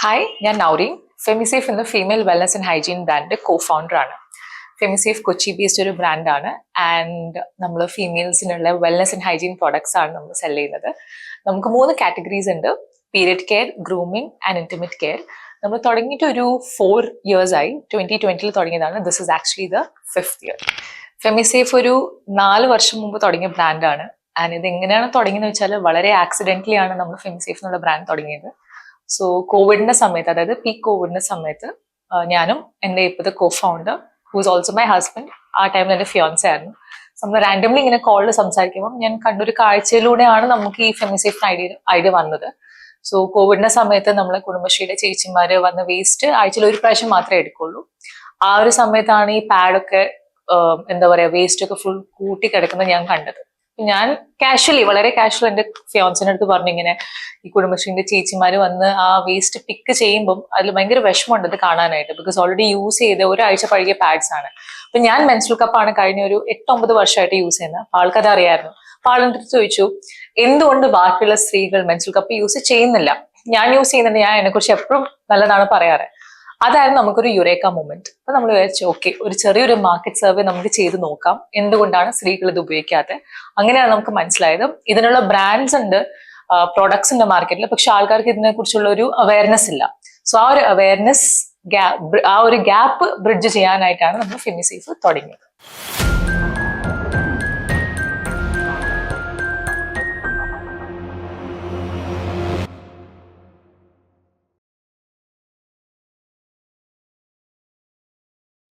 Hi ഞാൻ Noreen. Femisafe എന്ന female wellness and hygiene brand co founder ആണ്. ഫെമിസേഫ് കൊച്ചി ബേസ്ഡ് ഒരു ബ്രാൻഡാണ് ആൻഡ് നമ്മൾ ഫീമെയിൽസിനുള്ള വെൽനസ് ആൻഡ് ഹൈജീൻ പ്രോഡക്ട്സ് ആണ് നമ്മൾ സെൽ ചെയ്യുന്നത്. നമുക്ക് മൂന്ന് കാറ്റഗറീസ് ഉണ്ട്. Period care grooming and intimate care നമ്മൾ തുടങ്ങിയിട്ട് ഒരു ഫോർ ഇയേഴ്സ് ആയി. ട്വന്റി ട്വന്റിയിൽ തുടങ്ങിയതാണ്. This is actually the fifth year Femisafe ഒരു നാല് വർഷം മുമ്പ് തുടങ്ങിയ ബ്രാൻഡാണ് ആൻഡ് ഇത് എങ്ങനെയാണ് തുടങ്ങിയെന്ന് വെച്ചാൽ വളരെ ആക്സിഡന്റലി ആണ് നമ്മൾ ഫെമിസേഫ് എന്നുള്ള ബ്രാൻഡ് തുടങ്ങിയത്. സോ കോവിഡിന്റെ സമയത്ത് അതായത് പീക്ക് കോവിഡിന്റെ സമയത്ത് ഞാനും എന്റെ ഇപ്പോഴത്തെ co founder who's also my husband ആ ടൈമിൽ എന്റെ ഫിയോൻസ് ആയിരുന്നു. നമ്മൾ റാൻഡംലി ഇങ്ങനെ കോളിൽ സംസാരിക്കുമ്പോൾ ഞാൻ കണ്ടൊരു കാഴ്ചയിലൂടെയാണ് നമുക്ക് ഈ ഫെമിസേഫ് ഐഡിയ ഐഡിയ വന്നത്. സോ കോവിഡിന്റെ സമയത്ത് നമ്മളെ കുടുംബശ്രീയുടെ ചേച്ചിമാര് വന്ന വേസ്റ്റ് ആഴ്ചയിൽ ഒരു പ്രാവശ്യം മാത്രമേ എടുക്കുള്ളൂ. ആ ഒരു സമയത്താണ് ഈ പാഡൊക്കെ എന്താ പറയാ വേസ്റ്റ് ഒക്കെ ഫുൾ കൂട്ടി കിടക്കുന്നത് ഞാൻ കണ്ടത്. ഞാൻ കാഷ്വലി വളരെ കാഷ്വൽ എന്റെ ഫിയോൺസിന്റെ അടുത്ത് പറഞ്ഞു ഇങ്ങനെ ഈ കുടുംബശ്രീന്റെ ചേച്ചിമാര് വന്ന് ആ വേസ്റ്റ് പിക്ക് ചെയ്യുമ്പോൾ അതിൽ ഭയങ്കര വിഷമമുണ്ട് അത് കാണാനായിട്ട് ബിക്കോസ് ഓൾറെഡി യൂസ് ചെയ്ത ഒരാഴ്ച പഴകിയ പാഡ്സ് ആണ്. അപ്പൊ ഞാൻ മെൻസ്ട്രൽ കപ്പാണ് കഴിഞ്ഞ ഒരു എട്ടൊമ്പത് വർഷമായിട്ട് യൂസ് ചെയ്യുന്നത്. അപ്പൊ ആൾക്കത് അറിയായിരുന്നു. അപ്പൊ ആളിന്റെ അടുത്ത് ചോദിച്ചു എന്തുകൊണ്ട് ബാക്കിയുള്ള സ്ത്രീകൾ മെൻസ്ട്രൽ കപ്പ് യൂസ് ചെയ്യുന്നില്ല? ഞാൻ യൂസ് ചെയ്യുന്നുണ്ട് ഞാൻ അതിനെക്കുറിച്ച് എപ്പോഴും നല്ലതാണ് പറയാറ്. അതായിരുന്നു നമുക്കൊരു യുറേക്ക മൂമെന്റ് അപ്പൊ നമ്മൾ വിചാരിച്ചു ഓക്കെ ഒരു ചെറിയൊരു മാർക്കറ്റ് സർവേ നമുക്ക് ചെയ്ത് നോക്കാം. എന്തുകൊണ്ടാണ് സ്ത്രീകൾ ഇത് ഉപയോഗിക്കാത്തത് അങ്ങനെയാണ് നമുക്ക് മനസ്സിലായത്. ഇതിനുള്ള ബ്രാൻഡ്സ് ഉണ്ട് പ്രോഡക്ട്സ് ഉണ്ട് മാർക്കറ്റിൽ പക്ഷെ ആൾക്കാർക്ക് ഇതിനെ കുറിച്ചുള്ള ഒരു അവയർനെസ് ഇല്ല. സോ ആ ഒരു അവയർനെസ് ആ ഒരു ഗ്യാപ്പ് ബ്രിഡ്ജ് ചെയ്യാനായിട്ടാണ് നമ്മൾ ഫെമിസേഫ് തുടങ്ങിയത്.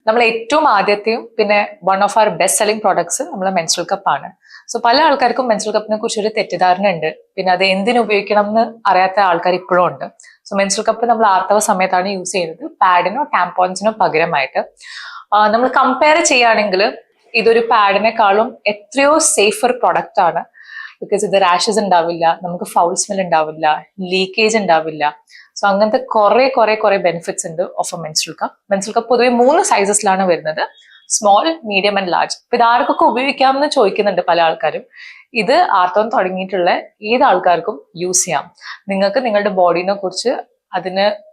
നമ്മൾ ഏറ്റവും ആദ്യത്തെയും പിന്നെ one of our best selling products നമ്മളെ മെൻസ്ട്രൽ കപ്പാണ് സോ പല ആൾക്കാർക്കും മെൻസ്ട്രൽ കപ്പിനെ കുറിച്ച് ഒരു തെറ്റിദ്ധാരണ ഉണ്ട്. പിന്നെ അത് എന്തിനു ഉപയോഗിക്കണം എന്ന് അറിയാത്ത ആൾക്കാർ ഇപ്പോഴും ഉണ്ട്. സോ മെൻസ്ട്രൽ കപ്പ് നമ്മൾ ആർത്തവ സമയത്താണ് യൂസ് ചെയ്യുന്നത്. പാഡിനോ ടാമ്പോൺസിനോ പകരമായിട്ട്. നമ്മൾ കമ്പയർ ചെയ്യുകയാണെങ്കിൽ ഇതൊരു പാഡിനെക്കാളും എത്രയോ സേഫർ പ്രൊഡക്റ്റ് ആണ്. ബിക്കോസ് ഇത് റാഷസ് ഉണ്ടാവില്ല നമുക്ക് ഫൗൾ സ്മെൽ ഉണ്ടാവില്ല ലീക്കേജ് ഉണ്ടാവില്ല. സോ അങ്ങനത്തെ കുറെ കുറെ കുറെ ബെനിഫിറ്റ്സ് ഉണ്ട് of a menstrual cup menstrual cup പൊതുവെ മൂന്ന് സൈസസിലാണ് വരുന്നത്. സ്മോൾ മീഡിയം ആൻഡ് ലാർജ് അപ്പൊ ഇത് ആർക്കൊക്കെ ഉപയോഗിക്കാമെന്ന് ചോദിക്കുന്നുണ്ട് പല ആൾക്കാരും. ഇത് ആർത്തവം തുടങ്ങിയിട്ടുള്ള ഏത് ആൾക്കാർക്കും യൂസ് ചെയ്യാം. നിങ്ങൾക്ക് നിങ്ങളുടെ ബോഡീനെ കുറിച്ച് അതിന്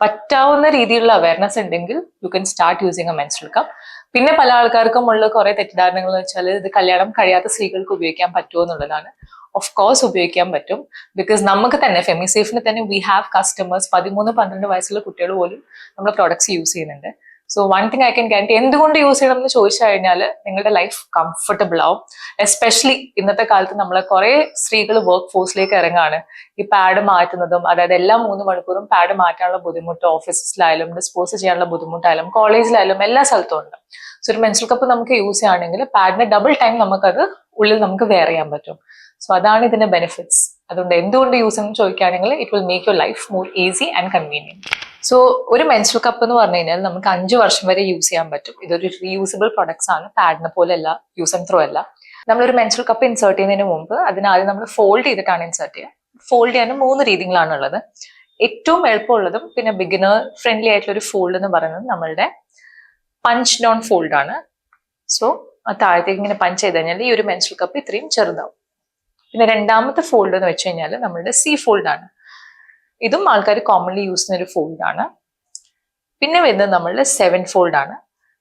പറ്റാവുന്ന രീതിയിലുള്ള അവയർനെസ് ഉണ്ടെങ്കിൽ you can start using a menstrual cup പിന്നെ പല ആൾക്കാർക്കും ഉള്ള കുറെ തെറ്റിദ്ധാരണകൾ എന്ന് വെച്ചാൽ ഇത് കല്യാണം കഴിയാത്ത സ്ത്രീകൾക്ക് ഉപയോഗിക്കാൻ പറ്റുമോ എന്നുള്ളതാണ്. ഓഫ് കോഴ്സ് ഉപയോഗിക്കാൻ പറ്റും. ബിക്കോസ് നമുക്ക് തന്നെ ഫെമിസേഫിന് തന്നെ വി ഹാവ് കസ്റ്റമേഴ്സ് പതിമൂന്ന് പന്ത്രണ്ട് വയസ്സുള്ള കുട്ടികൾ പോലും നമ്മുടെ പ്രോഡക്ട്സ് യൂസ് ചെയ്യുന്നുണ്ട്. So one thing I can guarantee എന്തുകൊണ്ട് യൂസ് ചെയ്യണം എന്ന് ചോദിച്ചു കഴിഞ്ഞാൽ നിങ്ങളുടെ ലൈഫ് കംഫർട്ടബിൾ ആവും. എസ്പെഷ്യലി ഇന്നത്തെ കാലത്ത് നമ്മൾ കുറെ സ്ത്രീകൾ വർക്ക് ഫോഴ്സിലേക്ക് ഇറങ്ങാണ്. ഈ പാഡ് മാറ്റുന്നതും അതായത് എല്ലാ മൂന്ന് മണിക്കൂറും പാഡ് മാറ്റാനുള്ള ബുദ്ധിമുട്ട് ഓഫീസിലായാലും ഡിസ്പോസ് ചെയ്യാനുള്ള ബുദ്ധിമുട്ടായാലും കോളേജിലായാലും എല്ലാ സ്ഥലത്തും ഉണ്ട്. സോ ഒരു മെൻസ്ട്രൽ കപ്പ് നമുക്ക് യൂസ് ചെയ്യുകയാണെങ്കിൽ പാഡിന് ഡബിൾ ടൈം നമുക്കത് ഉള്ളിൽ നമുക്ക് വെയർ ചെയ്യാൻ പറ്റും. സോ അതാണ് ഇതിന്റെ ബെനിഫിറ്റ്സ് അതുകൊണ്ട് എന്തുകൊണ്ട് യൂസ് എന്ന് ചോദിക്കുകയാണെങ്കിൽ it will make your life more easy and convenient so ഒരു മെൻസ്ട്രൽ കപ്പ് എന്ന് പറഞ്ഞു കഴിഞ്ഞാൽ നമുക്ക് അഞ്ച് വർഷം വരെ യൂസ് ചെയ്യാൻ പറ്റും. ഇതൊരു റീയൂസബിൾ പ്രൊഡക്ട്സ് ആണ്. പാഡിനെ പോലെ അല്ല യൂസ് ആൻഡ് ത്രോ അല്ല. നമ്മളൊരു മെൻസ്ട്രൽ കപ്പ് ഇൻസേർട്ട് ചെയ്യുന്നതിന് മുമ്പ് അതിനാദ്യം നമ്മൾ ഫോൾഡ് ചെയ്തിട്ടാണ് ഇൻസേർട്ട് ചെയ്യുക. ഫോൾഡ് ചെയ്യാൻ മൂന്ന് രീതികളാണ് ഉള്ളത് ഏറ്റവും എളുപ്പമുള്ളതും പിന്നെ ബിഗിനർ ഫ്രണ്ട്ലി ആയിട്ടുള്ള ഒരു ഫോൾഡ് എന്ന് പറയുന്നത് നമ്മളുടെ പഞ്ച് ഡോൺ ഫോൾഡ് ആണ് സോ താഴത്തേക്ക് ഇങ്ങനെ പഞ്ച് ചെയ്ത് കഴിഞ്ഞാൽ ഈ ഒരു മെൻസ്ട്രൽ കപ്പ് ഇത്രയും ചെറുതാവും. പിന്നെ രണ്ടാമത്തെ ഫോൾഡ് എന്ന് വെച്ച് കഴിഞ്ഞാൽ നമ്മളുടെ സി ഫോൾഡ് ആണ്. ഇതും ആൾക്കാർ കോമൺലി യൂസ് ചെയ്യുന്ന ഒരു ഫോൾഡ് ആണ്. പിന്നെ വരുന്നത് നമ്മളുടെ സെവൻ ഫോൾഡ് ആണ്.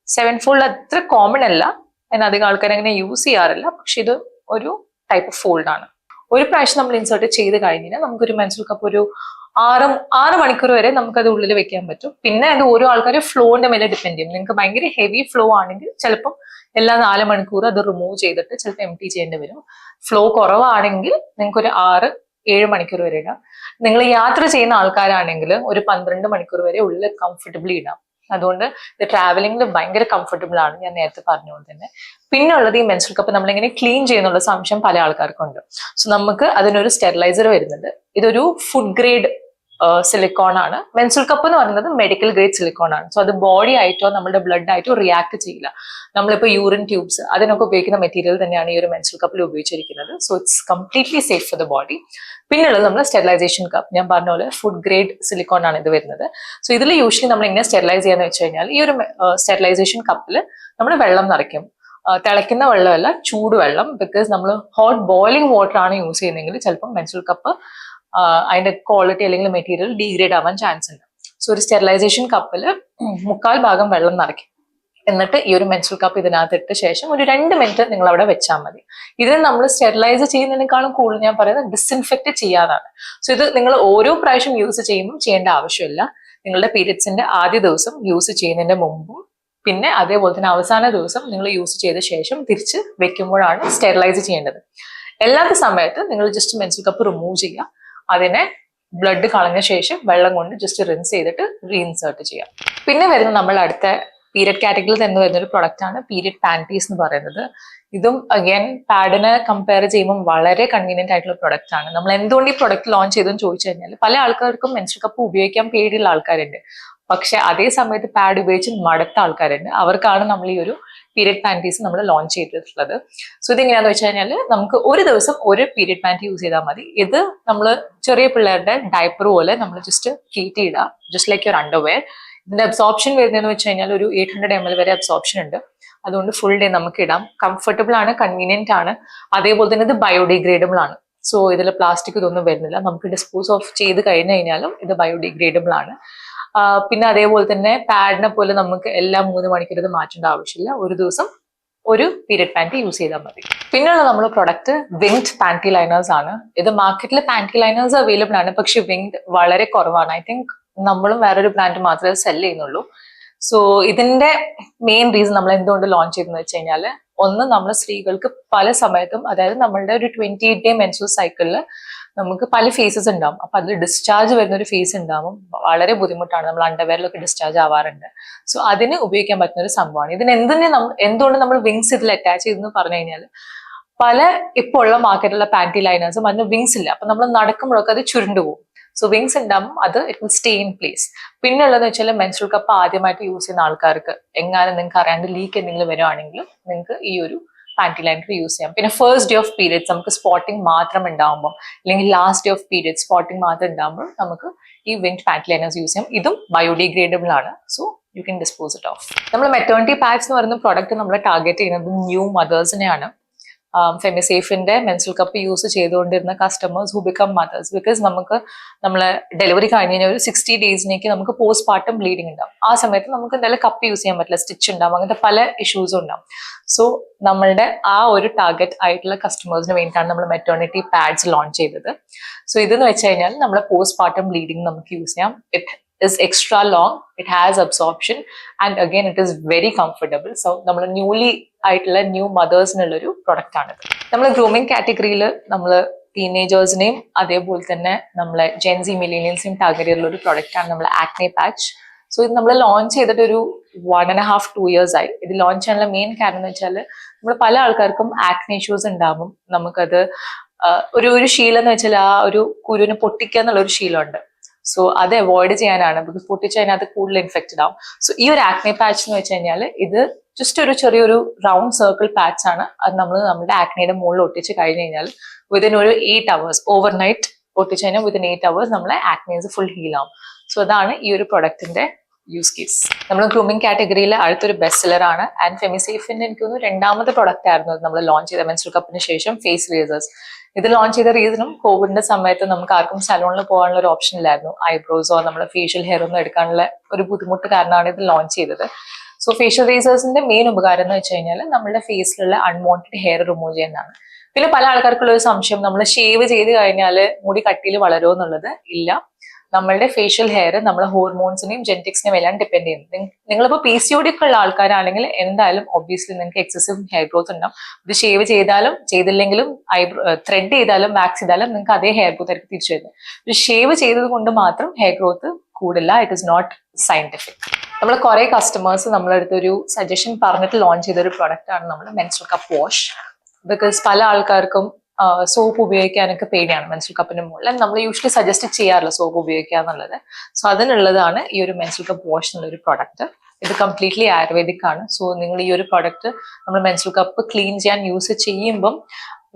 സെവൻ ഫോൾഡ് അത്ര കോമൺ അല്ല. എന്നാൽ അധികം ആൾക്കാർ അങ്ങനെ യൂസ് ചെയ്യാറില്ല. പക്ഷെ ഇത് ഒരു ടൈപ്പ് ഓഫ് ഫോൾഡ് ആണ്. ഒരു പ്രാവശ്യം നമ്മൾ ഇൻസേർട്ട് ചെയ്ത് കഴിഞ്ഞാൽ നമുക്കൊരു മെൻസിൽ കപ്പ് ഒരു ആറ് ആറ് മണിക്കൂർ വരെ നമുക്കത് ഉള്ളിൽ വെക്കാൻ പറ്റും. പിന്നെ അത് ഓരോ ആൾക്കാരും ഫ്ലോന്റെ മേലെ ഡിപ്പെൻഡ് ചെയ്യും. നിങ്ങൾക്ക് ഭയങ്കര ഹെവി ഫ്ലോ ആണെങ്കിൽ ചിലപ്പം എല്ലാ നാല് മണിക്കൂർ അത് റിമൂവ് ചെയ്തിട്ട് ചിലപ്പോൾ എം ടി ചെയ്യേണ്ടി വരും. ഫ്ലോ കുറവാണെങ്കിൽ നിങ്ങൾക്ക് ഒരു ആറ് ഏഴ് മണിക്കൂർ വരെ ഇടാം. നിങ്ങൾ യാത്ര ചെയ്യുന്ന ആൾക്കാരാണെങ്കിൽ ഒരു പന്ത്രണ്ട് മണിക്കൂർ വരെ ഉള്ളിൽ കംഫർട്ടബിളി ഇടാം. അതുകൊണ്ട് ഇത് ട്രാവലിംഗിൽ ഭയങ്കര കംഫർട്ടബിൾ ആണ് ഞാൻ നേരത്തെ പറഞ്ഞുകൊണ്ട് തന്നെ. പിന്നെ ഉള്ളത് ഈ മെൻസ്ട്രൽ കപ്പ് നമ്മളിങ്ങനെ ക്ലീൻ ചെയ്യുന്നുള്ള സംശയം പല ആൾക്കാർക്കുണ്ട് സോ നമുക്ക് അതിനൊരു സ്റ്റെറിലൈസർ വരുന്നുണ്ട്. ഇതൊരു ഫുഡ് ഗ്രേഡ് സിലിക്കോൺ ആണ്. മെൻസുൽ കപ്പ് എന്ന് പറയുന്നത് മെഡിക്കൽ ഗ്രേഡ് സിലിക്കോൺ ആണ്. സോ അത് ബോഡി ആയിട്ടോ നമ്മുടെ ബ്ലഡ് ആയിട്ടോ റിയാക്ട് ചെയ്യില്ല. നമ്മളിപ്പോൾ യൂറിൻ ട്യൂബ്സ് അതിനൊക്കെ ഉപയോഗിക്കുന്ന മെറ്റീരിയൽ തന്നെയാണ് ഈ ഒരു മെൻസുൽ കപ്പിൽ ഉപയോഗിച്ചിരിക്കുന്നത്. So it's completely safe for the body പിന്നുള്ളത് നമ്മൾ സ്റ്റെറിലൈസേഷൻ കപ്പ് ഞാൻ പറഞ്ഞ പോലെ ഫുഡ് ഗ്രേഡ് സിലിക്കോൺ ആണ് ഇത് വരുന്നത്. സോ ഇതിൽ യൂഷ്വലി നമ്മൾ എങ്ങനെ സ്റ്റെറിലൈസ് ചെയ്യാന്ന് വെച്ച് കഴിഞ്ഞാൽ ഈ ഒരു സ്റ്റെറിലൈസേഷൻ കപ്പിൽ നമ്മൾ വെള്ളം നിറയ്ക്കും. തിളയ്ക്കുന്ന വെള്ളമല്ല ചൂടുവെള്ളം ബിക്കോസ് നമ്മൾ ഹോട്ട് ബോയിലിംഗ് വാട്ടർ ആണ് യൂസ് ചെയ്യുന്നതെങ്കിൽ ചിലപ്പം മെൻസുൽ കപ്പ് അതിന്റെ ക്വാളിറ്റി അല്ലെങ്കിൽ മെറ്റീരിയൽ ഡീഗ്രേഡ് ആവാൻ ചാൻസ് ഉണ്ട്. സോ ഒരു സ്റ്റെറിലൈസേഷൻ കപ്പിൽ മുക്കാൽ ഭാഗം വെള്ളം നിറയ്ക്കും. എന്നിട്ട് ഈ ഒരു മെൻസൽ കപ്പ് ഇതിനകത്ത് ഇട്ട ശേഷം ഒരു രണ്ട് മിനിറ്റ് നിങ്ങൾ അവിടെ വെച്ചാൽ മതി. ഇതിന് നമ്മൾ സ്റ്റെറിലൈസ് ചെയ്യുന്നതിനേക്കാളും കൂടുതൽ ഞാൻ പറയുന്നത് ഡിസ്ഇൻഫെക്ട് ചെയ്യാനാണ് സോ ഇത് നിങ്ങൾ ഓരോ പ്രാവശ്യം യൂസ് ചെയ്യുമ്പോൾ ചെയ്യേണ്ട ആവശ്യമില്ല. നിങ്ങളുടെ പീരിയഡ്സിന്റെ ആദ്യ ദിവസം യൂസ് ചെയ്യുന്നതിന്റെ മുമ്പും പിന്നെ അതേപോലെ തന്നെ അവസാന ദിവസം നിങ്ങൾ യൂസ് ചെയ്ത ശേഷം തിരിച്ച് വെക്കുമ്പോഴാണ് സ്റ്റെറിലൈസ് ചെയ്യേണ്ടത്. എല്ലാത്ത സമയത്ത് നിങ്ങൾ ജസ്റ്റ് മെൻസൽ കപ്പ് റിമൂവ് ചെയ്യുക. അതിനെ ബ്ലഡ് കളഞ്ഞ ശേഷം വെള്ളം കൊണ്ട് ജസ്റ്റ് റിൻസ് ചെയ്തിട്ട് റീഇൻസേർട്ട് ചെയ്യാം. പിന്നെ വരുന്ന നമ്മൾ അടുത്ത പീരിയഡ് കാറ്റഗറിയിൽ തന്നെ വരുന്ന ഒരു പ്രൊഡക്റ്റ് ആണ് പീരിയഡ് പാന്റീസ് എന്ന് പറയുന്നത്. ഇതും അഗൈൻ പാഡിനെ കമ്പയർ ചെയ്യുമ്പോൾ വളരെ കൺവീനിയന്റ് ആയിട്ടുള്ള പ്രൊഡക്റ്റ് ആണ്. നമ്മൾ എന്തുകൊണ്ട് ഈ പ്രൊഡക്റ്റ് ലോഞ്ച് ചെയ്തെന്ന് ചോദിച്ചു കഴിഞ്ഞാൽ പല ആൾക്കാർക്കും മെൻസ്ട്രൽ കപ്പ് ഉപയോഗിക്കാൻ പേടിയുള്ള ആൾക്കാരുണ്ട്. പക്ഷെ അതേ സമയത്ത് പാഡ് ഉപയോഗിച്ച് മടുത്ത ആൾക്കാരുണ്ട്. അവർക്കാണ് നമ്മൾ ഈ ഒരു പീരിയഡ് പാന്റീസ് നമ്മൾ ലോഞ്ച് ചെയ്തിട്ടുള്ളത്. സോ ഇതെങ്ങനെയാന്ന് വെച്ച് കഴിഞ്ഞാൽ നമുക്ക് ഒരു ദിവസം ഒരു പീരിയഡ് പാന്റി യൂസ് ചെയ്താൽ മതി. ഇത് നമ്മൾ ചെറിയ പിള്ളേരുടെ ഡയപ്പർ പോലെ നമ്മൾ ജസ്റ്റ് കീറ്റ് ഇടുക ജസ്റ്റ് ലൈക്ക് യുവർ അണ്ടർവെയർ ഇതിന്റെ അബ്സോർപ്ഷൻ വരുന്നതെന്ന് വെച്ച് കഴിഞ്ഞാൽ ഒരു എയ്റ്റ് ഹൺഡ്രഡ് എം എൽ വരെ അബ്സോർപ്ഷൻ ഉണ്ട്. അതുകൊണ്ട് ഫുൾ ഡേ നമുക്ക് ഇടാം. കംഫർട്ടബിൾ ആണ് കൺവീനിയന്റ് ആണ്. അതേപോലെ തന്നെ ഇത് ബയോഡിഗ്രേഡബിൾ ആണ്. സോ ഇതിൽ പ്ലാസ്റ്റിക് ഇതൊന്നും വരുന്നില്ല. നമുക്ക് ഡിസ്പോസ് ഓഫ് ചെയ്ത് കഴിഞ്ഞു കഴിഞ്ഞാലും ഇത് ബയോഡിഗ്രേഡബിൾ ആണ്. പിന്നെ അതേപോലെ തന്നെ പാഡിനെ പോലെ നമുക്ക് എല്ലാ മൂന്ന് മണിക്കൂർ ഇത് മാറ്റേണ്ട ആവശ്യമില്ല. ഒരു ദിവസം ഒരു പീരിയഡ് പാന്റി യൂസ് ചെയ്താൽ മതി. പിന്നെയുള്ള നമ്മുടെ പ്രൊഡക്റ്റ് വിങ്ഡ് പാന്റി ലൈനേഴ്സ് ആണ്. ഇത് മാർക്കറ്റിൽ പാന്റി ലൈനേഴ്സ് അവൈലബിൾ ആണ്. പക്ഷെ വിങ്ഡ് വളരെ കുറവാണ്. ഐ തിങ്ക് നമ്മളും വേറൊരു ബ്രാൻഡ് മാത്രമേ സെൽ ചെയ്യുന്നുള്ളൂ. സോ ഇതിന്റെ മെയിൻ റീസൺ നമ്മൾ എന്തുകൊണ്ട് ലോഞ്ച് ചെയ്തെന്ന് വെച്ച് കഴിഞ്ഞാൽ ഒന്ന് നമ്മൾ സ്ത്രീകൾക്ക് പല സമയത്തും അതായത് നമ്മളുടെ ഒരു ട്വന്റി എയ്റ്റ് ഡേ മെൻസുവൽ സൈക്കിളിൽ നമുക്ക് പല ഫേസസ് ഉണ്ടാവും. അപ്പൊ അതിൽ ഡിസ്ചാർജ് വരുന്ന ഒരു ഫേസ് ഉണ്ടാവും. വളരെ ബുദ്ധിമുട്ടാണ്. നമ്മൾ അണ്ടർവെയറിലൊക്കെ ഡിസ്ചാർജ് ആവാറുണ്ട്. സോ അതിന് ഉപയോഗിക്കാൻ പറ്റുന്ന ഒരു സംഭവമാണ്. ഇതിന് എന്തിനെ എന്തുകൊണ്ട് നമ്മൾ വിങ്സ് ഇതിൽ അറ്റാച്ച് ചെയ്തെന്ന് പറഞ്ഞു കഴിഞ്ഞാൽ പല ഇപ്പോൾ ഉള്ള മാർക്കറ്റിലുള്ള പാന്റി ലൈനേഴ്സും അതിന് വിങ്സ് ഇല്ല. അപ്പൊ നമ്മൾ നടക്കുമ്പോഴൊക്കെ അത് ചുരുണ്ടു പോകും. സോ വിങ്സ് ഉണ്ടാകും അത് it will stay in place പിന്നെ ഉള്ളതെന്ന് വെച്ചാൽ മെൻസ്ട്രൽ കപ്പ് ആദ്യമായിട്ട് യൂസ് ചെയ്യുന്ന ആൾക്കാർക്ക് എങ്ങാനും നിങ്ങൾക്ക് അറിയാണ്ട് ലീക്ക് എന്തെങ്കിലും വരുവാണെങ്കിൽ നിങ്ങൾക്ക് ഈ ഒരു പാന്റി ലൈനർ യൂസ് ചെയ്യാം. പിന്നെ ഫസ്റ്റ് ഡേ ഓഫ് പീരിയഡ്സ് നമുക്ക് സ്പോട്ടിംഗ് മാത്രം ഉണ്ടാകുമ്പോൾ അല്ലെങ്കിൽ last day of periods spotting മാത്രം ഉണ്ടാകുമ്പോൾ നമുക്ക് ഈ വിൻഡ് പാന്റി ലൈനേഴ്സ് യൂസ് ചെയ്യാം. ഇതും ബയോഡിഗ്രേഡബിൾ ആണ്. So you can dispose it off നമ്മൾ മെറ്റേണിറ്റി പാക്സ് എന്ന് പറയുന്ന പ്രോഡക്റ്റ് നമ്മൾ ടാർഗറ്റ് ചെയ്യുന്നത് ന്യൂ മദേഴ്സിനെയാണ് ഫെമിസേഫിന്റെ മെൻസ്ട്രൽ കപ്പ് യൂസ് ചെയ്തുകൊണ്ടിരുന്ന customers who become mothers because നമുക്ക് നമ്മളെ ഡെലിവറി കഴിഞ്ഞ് കഴിഞ്ഞാൽ ഒരു സിക്സ്റ്റി ഡേയ്സിനേക്ക് നമുക്ക് പോസ്റ്റ് പാർട്ടം ബ്ലീഡിംഗ് ഉണ്ടാവും. ആ സമയത്ത് നമുക്ക് എന്തായാലും കപ്പ് യൂസ് ചെയ്യാൻ പറ്റില്ല. സ്റ്റിച്ച് ഉണ്ടാവും. അങ്ങനത്തെ പല ഇഷ്യൂസും ഉണ്ടാവും. സോ നമ്മളുടെ ആ ഒരു ടാർഗറ്റ് ആയിട്ടുള്ള കസ്റ്റമേഴ്സിന് വേണ്ടിയിട്ടാണ് നമ്മൾ മെറ്റേണിറ്റി പാഡ്സ് ലോഞ്ച് ചെയ്തത്. സോ ഇതെന്ന് വെച്ച് കഴിഞ്ഞാൽ നമ്മളെ പോസ്റ്റ് പാർട്ടം ബ്ലീഡിംഗ് നമുക്ക് യൂസ് ചെയ്യാം. It is extra long. It has absorption. And again, it is very comfortable. So, നമ്മൾ ന്യൂലി ആയിട്ടുള്ള ന്യൂ മദേഴ്സിനുള്ളൊരു പ്രൊഡക്റ്റ് ആണ് നമ്മൾ ഗ്രൂമിംഗ് കാറ്റഗറിയിൽ നമ്മൾ ടീനേജേഴ്സിനെയും അതേപോലെ തന്നെ നമ്മളെ ജെൻസി മിലീനിയൽസിനെയും ടാർഗറ്റ് ചെയ്തുള്ള ഒരു പ്രൊഡക്റ്റ് ആണ് നമ്മൾ ആക്നെ പാച്ച് സോ ഇത് നമ്മൾ ലോഞ്ച് ചെയ്തിട്ട് ഒരു one and half two years ആയി ഇത് ലോഞ്ച് ചെയ്യാനുള്ള മെയിൻ കാരണം എന്ന് വെച്ചാൽ നമ്മൾ പല ആൾക്കാർക്കും ആക്നെ ഇഷ്യൂസ് ഉണ്ടാകും നമുക്കത് ഒരു ഒരു ശീലം എന്ന് വെച്ചാൽ ആ ഒരു കുരുവിനെ പൊട്ടിക്കുക എന്നുള്ള ഒരു ശീലമുണ്ട് സോ അത് അവോയ്ഡ് ചെയ്യാനാണ് ബിക്കോസ് പൊട്ടിച്ച് അത് കൂടുതൽ ഇൻഫെക്റ്റഡ് ആവും. സോ ഈ ഒരു ആക്നെ പാച്ച് എന്ന് വെച്ച് കഴിഞ്ഞാൽ ഇത് ജസ്റ്റ് ഒരു ചെറിയൊരു റൗണ്ട് സർക്കിൾ പാച്ച് ആണ്. അത് നമ്മൾ നമ്മുടെ ആക്നയുടെ മുകളിൽ ഒട്ടിച്ച് കഴിഞ്ഞ് കഴിഞ്ഞാൽ വിതിൻ ഒരു എയ്റ്റ് അവേഴ്സ് ഓവർ നൈറ്റ് ഒട്ടിച്ച് കഴിഞ്ഞാൽ വിതിൻ എയ്റ്റ് അവേഴ്സ് നമ്മളെ ആക്നേസ് ഫുൾ ഹീൽ ആവും. സോ അതാണ് ഈ ഒരു പ്രൊഡക്റ്റിന്റെ യൂസ് കേസ് നമ്മൾ ഗ്രൂമിംഗ് കാറ്റഗറിയിൽ അടുത്തൊരു ബെസ്റ്റ് സെല്ലറാണ് ആൻഡ് ഫെമിസേഫിന്റെ എനിക്ക് തോന്നുന്നു രണ്ടാമത്തെ പ്രൊഡക്റ്റ് ആയിരുന്നു നമ്മൾ ലോഞ്ച് ചെയ്ത മെൻസ്ട്രൽ കപ്പിന് ശേഷം ഫേസ് റേസേഴ്സ് ഇത് ലോഞ്ച് ചെയ്ത റീസണും കോവിഡിന്റെ സമയത്ത് നമുക്ക് ആർക്കും സലൂണിൽ പോകാനുള്ള ഒരു ഓപ്ഷൻ ഇല്ലായിരുന്നു. ഐബ്രോസോ നമ്മുടെ ഫേഷ്യൽ ഹെയർ ഒന്നും എടുക്കാനുള്ള ഒരു ബുദ്ധിമുട്ട് കാരണമാണ് ഇത് ലോഞ്ച് ചെയ്തത്. സോ ഫേഷ്യൽ റേസേഴ്സിന്റെ മെയിൻ ഉപകാരം എന്ന് വെച്ച് കഴിഞ്ഞാൽ നമ്മുടെ ഫേസിലുള്ള അൺവാണ്ടഡ് ഹെയർ റിമൂവ് ചെയ്യുന്നതാണ്. പിന്നെ പല ആൾക്കാർക്കുള്ള ഒരു സംശയം നമ്മൾ ഷേവ് ചെയ്ത് കഴിഞ്ഞാൽ മുടി കട്ടിയിൽ വളരുമോ എന്നുള്ളത് ഇല്ല. നമ്മളുടെ ഫേഷ്യൽ ഹെയർ നമ്മുടെ ഹോർമോൺസിനെയും ജെനറ്റിക്സിനെയും എല്ലാം ഡിപ്പെൻഡ് ചെയ്യുന്നത് നിങ്ങളിപ്പോൾ നിങ്ങളിപ്പോ പി സി ഒടി ഒക്കെ ഉള്ള ആൾക്കാരാണെങ്കിൽ എന്തായാലും ഒബ്വിയസ്ലി നിങ്ങൾക്ക് എക്സസീവ് ഹെയർ ഗ്രോത്ത് ഉണ്ടാവും. ഇത് ഷേവ് ചെയ്താലും ചെയ്തില്ലെങ്കിലും ഐബ്രോ ത്രെഡ് ചെയ്താലും വാക്സ് ചെയ്താലും നിങ്ങൾക്ക് അതേ ഹെയർ ഗ്രോത്ത് ആയിരിക്കും തിരിച്ചു വരുന്നത്. ഇത് ഷേവ് ചെയ്തത് കൊണ്ട് മാത്രം ഹെയർ ഗ്രോത്ത് കൂടില്ല. ഇറ്റ് ഇസ് നോട്ട് സയന്റിഫിക് നമ്മൾ കുറെ കസ്റ്റമേഴ്സ് നമ്മളടുത്ത് ഒരു സജഷൻ പറഞ്ഞിട്ട് ലോഞ്ച് ചെയ്ത ഒരു പ്രൊഡക്റ്റ് ആണ് നമ്മൾ മെൻസ്ട്രൽ കപ്പ് വാഷ് ബിക്കോസ് പല ആൾക്കാർക്കും സോപ്പ് ഉപയോഗിക്കാനൊക്കെ പേടിയാണ് മെൻസൽ കപ്പിന് മുകളിൽ. നമ്മൾ യൂഷ്വലി സജസ്റ്റ് ചെയ്യാറില്ല സോപ്പ് ഉപയോഗിക്കുക എന്നുള്ളത്. സോ അതിനുള്ളതാണ് ഈ ഒരു മെൻസൽ കപ്പ് വാഷ് എന്നുള്ള ഒരു പ്രൊഡക്റ്റ് ഇത് കംപ്ലീറ്റ്ലി ആയുർവേദിക് ആണ്. സോ നിങ്ങൾ ഈ ഒരു പ്രൊഡക്റ്റ് നമ്മൾ മെൻസൽ കപ്പ് ക്ലീൻ ചെയ്യാൻ യൂസ് ചെയ്യുമ്പം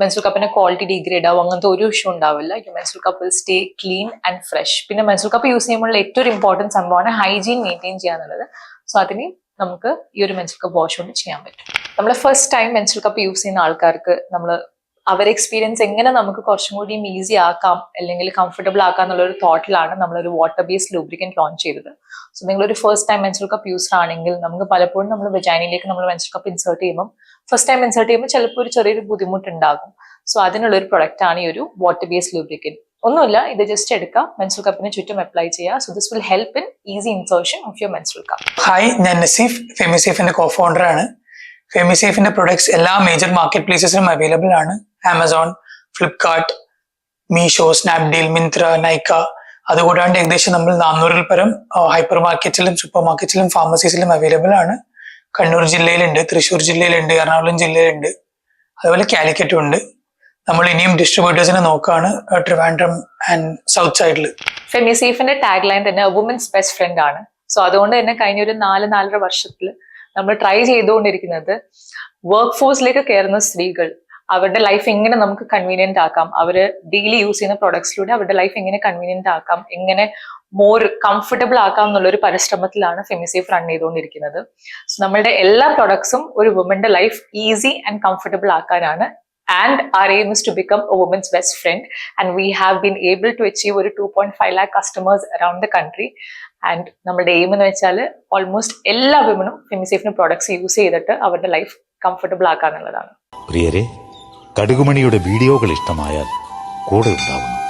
മെൻസൽ കപ്പിന്റെ ക്വാളിറ്റി ഡിഗ്രേഡ് ആവും. അങ്ങനത്തെ ഒരു ഇഷ്യൂ ഉണ്ടാവില്ല. Menstrual cup stay clean and fresh പിന്നെ മെൻസൽ കപ്പ് യൂസ് ചെയ്യുമ്പോൾ ഏറ്റവും ഒരു ഇമ്പോർട്ടന്റ് സംഭവമാണ് ഹൈജീൻ മെയിന്റെയിൻ ചെയ്യാന്നുള്ളത് സോ അതിന് നമുക്ക് ഈ ഒരു മെൻസൽ കപ്പ് വാഷ് കൊണ്ട് ചെയ്യാൻ പറ്റും. നമ്മൾ first time menstrual cup use ചെയ്യുന്ന ആൾക്കാർക്ക് നമ്മൾ അവരെ എക്സ്പീരിയൻസ് എങ്ങനെ നമുക്ക് കുറച്ചും കൂടിയും ഈസി ആക്കാം അല്ലെങ്കിൽ കംഫർട്ടബിൾ ആക്കാം എന്നുള്ള ഒരു തോട്ടിലാണ് നമ്മളൊരു വാട്ടർ ബേസ്ഡ് ലൂബ്രിക്കൻ ലോഞ്ച് ചെയ്തത്. സോ നിങ്ങളൊരു first time menstrual cup user ആണെങ്കിൽ നമുക്ക് പലപ്പോഴും നമ്മൾ വെജൈനയിലേക്ക് നമ്മൾ മെൻസൽ കപ്പ് ഇൻസേർട്ട് ചെയ്യുമ്പോൾ ഫസ്റ്റ് ടൈം ഇൻസേർട്ട് ചെയ്യുമ്പോൾ ചിലപ്പോൾ ഒരു ചെറിയൊരു ബുദ്ധിമുട്ടുണ്ടാകും. സോ അതിനുള്ള ഒരു പ്രൊഡക്റ്റ് ആണ് ഈ ഒരു വാട്ടർ ബേസ്ഡ് ലൂബ്രിക്കൻ ഒന്നുമില്ല ഇത് ജസ്റ്റ് എടുക്കുക മെൻസൽ കപ്പിന് ചുറ്റും അപ്ലൈ ചെയ്യുക so this will help in easy insertion of your menstrual cup hi ഞാൻ നസീഫ്. ഫെമിസേഫിന്റെ കോ ഫൗണ്ടർ ആണ്. ഫെമിസേഫിന്റെ പ്രൊഡക്ട്സ് എല്ലാ മേജർ മാർക്കറ്റ് പ്ലേസസിലും അവൈലബിൾ ആണ്. Amazon Flipkart Meesho Snapdeal Myntra Nykaa അതുകൂടാണ്ട് ഏകദേശം നമ്മൾ നാനൂറിൽ പരം ഹൈപ്പർ മാർക്കറ്റിലും സൂപ്പർ മാർക്കറ്റിലും ഫാർമസീസിലും അവൈലബിൾ ആണ്. കണ്ണൂർ ജില്ലയിലുണ്ട് തൃശ്ശൂർ ജില്ലയിലുണ്ട് എറണാകുളം ജില്ലയിലുണ്ട്. അതുപോലെ കാലിക്കറ്റും ഉണ്ട്. നമ്മൾ ഇനിയും ഡിസ്ട്രിബ്യൂട്ടേഴ്സിനെ നോക്കുകയാണ് ട്രിവാൻഡ്രം ആൻഡ് സൗത്ത് സൈഡിൽ ഫെമിസീഫിന്റെ ടാഗ് ലൈൻ തന്നെ വുമൻസ് ബെസ്റ്റ് ഫ്രണ്ട് ആണ്. സോ അതുകൊണ്ട് തന്നെ കഴിഞ്ഞ ഒരു നാല് നാലര വർഷത്തിൽ നമ്മൾ ട്രൈ ചെയ്തുകൊണ്ടിരിക്കുന്നത് വർക്ക് ഫോഴ്സിലേക്ക് കയറുന്ന സ്ത്രീകൾ. അവരുടെ ലൈഫ് എങ്ങനെ നമുക്ക് കൺവീനിയന്റ് ആക്കാം? അവർ ഡെയിലി യൂസ് ചെയ്യുന്ന പ്രൊഡക്ട്സിലൂടെ അവരുടെ ലൈഫ് എങ്ങനെ കൺവീനിയന്റ് ആക്കാം? എങ്ങനെ മോർ കംഫർട്ടബിൾ ആക്കാം എന്നുള്ള ഒരു പരിശ്രമത്തിലാണ് ഫെമിസേഫ് റൺ ചെയ്തുകൊണ്ടിരിക്കുന്നത്. സോ നമ്മളുടെ എല്ലാ പ്രൊഡക്ട്സും ഒരു വുമന്റെ ലൈഫ് ഈസി ആൻഡ് കംഫർട്ടബിൾ ആക്കാനാണ്. And our aim is to become a women's best friend. Have been able to achieve ഒരു two point five lakh customers around the country and നമ്മുടെ എയിം എന്ന് വെച്ചാൽ ഓൾമോസ്റ്റ് എല്ലാ വിമനും ഫെമിസേഫിന് പ്രോഡക്ട്സ് യൂസ് ചെയ്തിട്ട് അവരുടെ life comfortable ആക്കാന്നുള്ളതാണ്. പ്രിയരെ കടുകുമണിയുടെ വീഡിയോകൾ ഇഷ്ടമായാൽ കൂടെ ഉണ്ടാവുന്നു